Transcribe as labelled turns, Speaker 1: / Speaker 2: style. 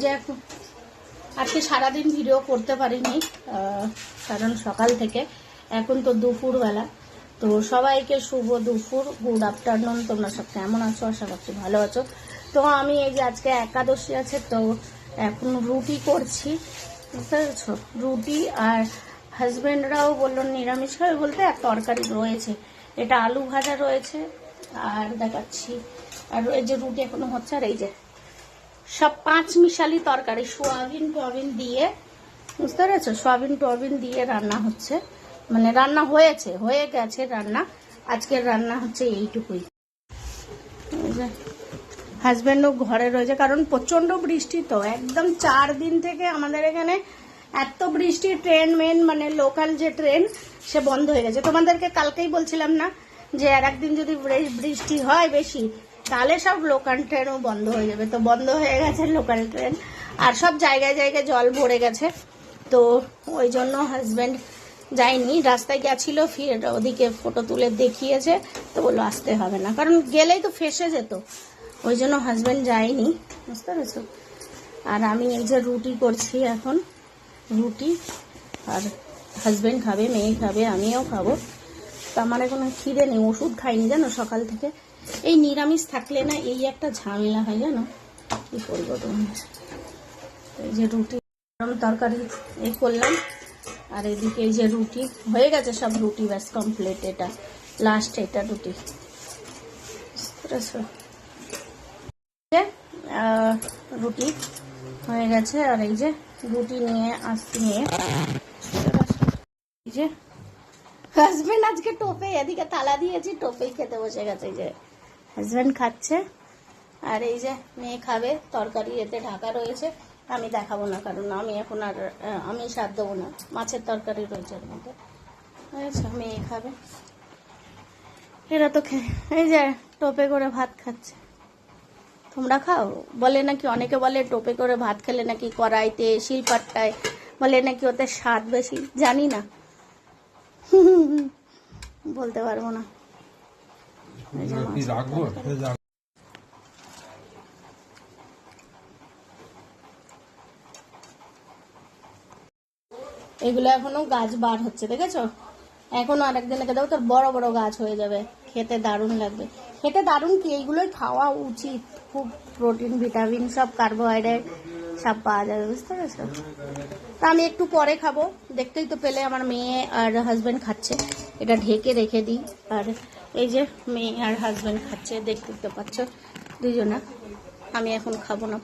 Speaker 1: যে এখন আজকে সারাদিন ভিডিও করতে পারিনি কারণ সকাল থেকে। এখন তো দুপুরবেলা। তো সবাইকে শুভ দুপুর, গুড আফটারনুন। তোমরা সব কেমন আছো? আশা করছি ভালো আছো। তো আমি এই যে আজকে একাদশী আছে, তো এখন রুটি করছি। বুঝতে পেরেছ? রুটি আর হাজবেন্ডরাও বলল, নিরামিষ খাবে বলতে এক তরকারি রয়েছে। এটা আলু ভাজা রয়েছে। আর দেখাচ্ছি। আর এই যে রুটি এখনও হচ্ছে, আর এই যে সব পাঁচ মিশালি তরকারি সোয়াবিন টোয়াবিন দিয়ে, বুঝতে পেরেছ? সোয়াবিন টোয়াবিন দিয়ে রান্না হচ্ছে। মানে রান্না হয়েছে, হয়ে গেছে রান্না। আজকের রান্না হচ্ছে এইটুকুই। হাজব্যান্ডও ঘরে রয়েছে, কারণ প্রচণ্ড বৃষ্টি তো। একদম চার দিন থেকে আমাদের এখানে এত বৃষ্টি ট্রেন মেন মানে লোকাল যে ট্রেন সে বন্ধ হয়ে গেছে। তোমাদেরকে কালকেই বলছিলাম না যে আর একদিন যদি বৃষ্টি হয় বেশি তাহলে সব লোকাল ট্রেনও বন্ধ হয়ে যাবে। তো বন্ধ হয়ে গেছে লোকাল ট্রেন আর সব জায়গায় জায়গায় জল ভরে গেছে। তো ওই জন্য হাজব্যান্ড যায়নি। রাস্তায় গেছিল, ফির ওদিকে ফটো তুলে দেখিয়েছে। তো বলল, আসতে হবে না। কারণ গেলেই তো ফেসে যেত। ওই জন্য হাজব্যান্ড যায়নি। বুঝতে পেরেছ? আর আমি এই যে রুটি করছি এখন। রুটি আর হাজব্যান্ড খাবে, মেয়ে খাবে, আমিও খাব। তো আমার এখন খিদে নেই, ওষুধ খাইনি, জানো? সকাল থেকে। এই নিরামিষ থাকলে না এই একটা ঝামেলা হয়, জানো? কি করব তোমার এই যে রুটি তরকারি এই করলাম, আর এদিকে এই যে রুটি, হয়ে গেছে সব রুটি ব্যাস কমপ্লিট এটা লাস্ট এটা রুটি। রুটি হয়ে গেছে, আর এই যে রুটি নিয়ে আসছি নিয়ে, এই যে হাজবেন্ড আজকে টোপে এদিকে তালা দিয়েছি টোপেই খেতে বসে গেছে যে। হাজবেন্ড খাচ্ছে, আর এই যে মেয়ে খাবে, তরকারি এতে ঢাকা রয়েছে, আমি দেখাবো না, কারণ আমি এখন আর আমি স্বাদ দেবো না, মাছের তরকারি রয়েছে এর মধ্যে। আচ্ছা মেয়ে খাবে। এরা তো এই যে টোপে করে ভাত খাচ্ছে। তোমরা খাও? বলে নাকি অনেকে বলে টোপে করে ভাত খেলে নাকি কড়াইতে, শিলপাট্টায়, বলে নাকি ওতে স্বাদ বেশি, জানি না। বলতে পারব না। এগুলো এখনও গাছ বার হচ্ছে দেখেছ? এখনও আরেকদিন রেখে দেবো তোর বড় বড় গাছ হয়ে যাবে। খেতে দারুণ লাগবে। খেতে দারুণ কি? এইগুলোই খাওয়া উচিত। খুব প্রোটিন ভিটামিন সব কার্বোহাইড্রেট সব পাওয়া যাবে বুঝতে পেরেছ? তা আমি একটু পরে খাব। দেখতেই তো পেলে আমার মেয়ে আর হাজব্যান্ড খাচ্ছে। এটা ঢেকে রেখে দিই। আর এই যে মেয়ে আর হাজব্যান্ড খাচ্ছে দেখতেই তো পাচ্ছ দুজনা। আমি এখন খাব না